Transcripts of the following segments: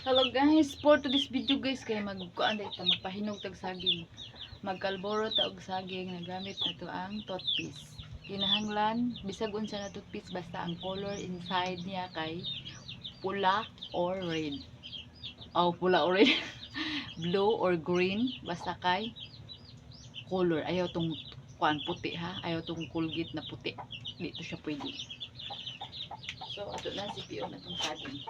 Hello guys, for to this video guys kay magkuan dahil ta magpahinog tag saging. Magkalboro ta og saging nagamit na to ang toothpaste. Kinahanglan bisag unsa na toothpaste basta ang color inside niya kay pula or red. Oh, pula or red. Blue or green basta kay color. Ayaw tong kuan puti ha. Ayaw tong Colgate na puti. Dito siya pwede. So, ato na si Pio na tong saging.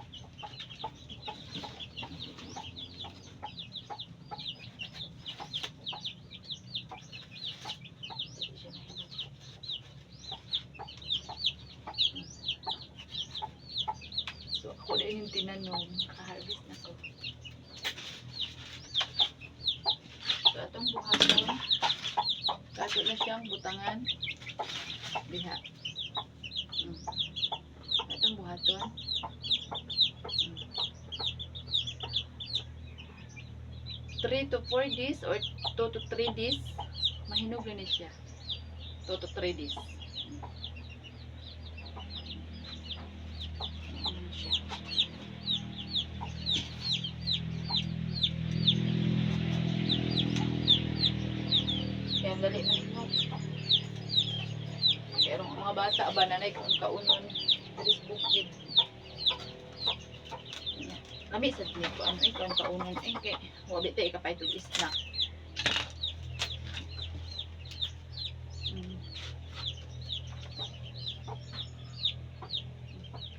Yung tinanong, nakaharvest na ko. So, atong buhaton, kaso na siyang butangan, diha. Mm. Atong buhaton. Mm. 3 to 4 days or 2 to 3 days, mahinog na siya. 2 to 3 days. Mm. Dali na ito. Pero ang mga bata, ba nanay kung kaunon, alis bukid. Lami sa tiyo ko, ano ikaw ang kaunon, eh, kay, wabit tayo kapay itong snack. Mm.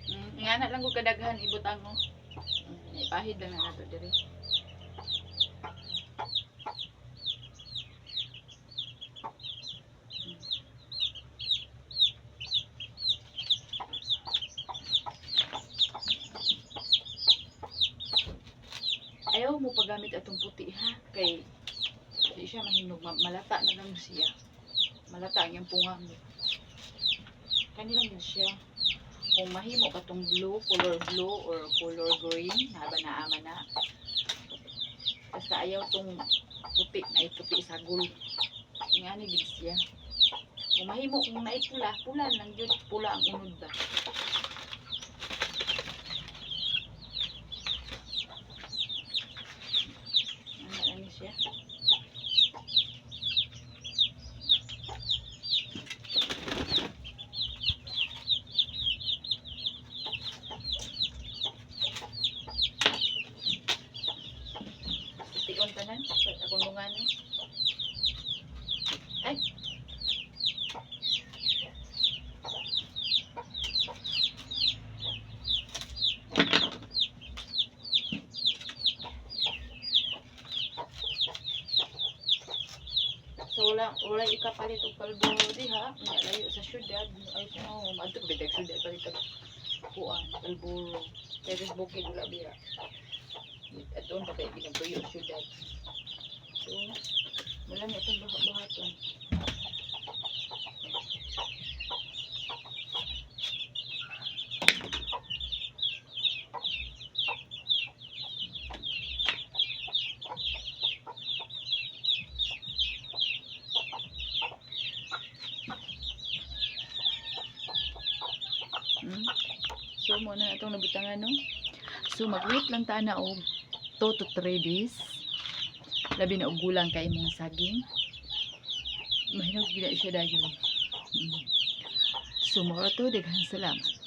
Mm, nga na lang ko kadaghan ibutang mo. Mm, ipahid lang na nato diri. Paggamit atong puti ha kay di siya mahinog Ma- malata na lang siya. Malata ang punga mo. Kanilang din siya kung mahimo ka tong blue, color blue or color green, haba na ama na. Basta ayaw tong puti na puti sa gul. Nga ni siya. Kung mahimo kung naipula, pula lang yun, pula ang unod ba. Ano ano siya? Tikon tanan, sa kulungan ni. Ay. So wala wala ikapalit og kalbo diha, nya layo sa syudad, ay sa mo adto ba dag syudad palit og kuan. Kaya sa bukid wala biya. At doon pa kayo ginagtuyo ang syudad. So, wala na itong buhat-buhaton. Hmm? So, mo na itong nabutangan, no? So, mag-wait lang ta na og 2 to 3 days. Labi na og gulang kay imong saging. Mahinog gina siya dayon. Mm. So, mora to, daghan salamat.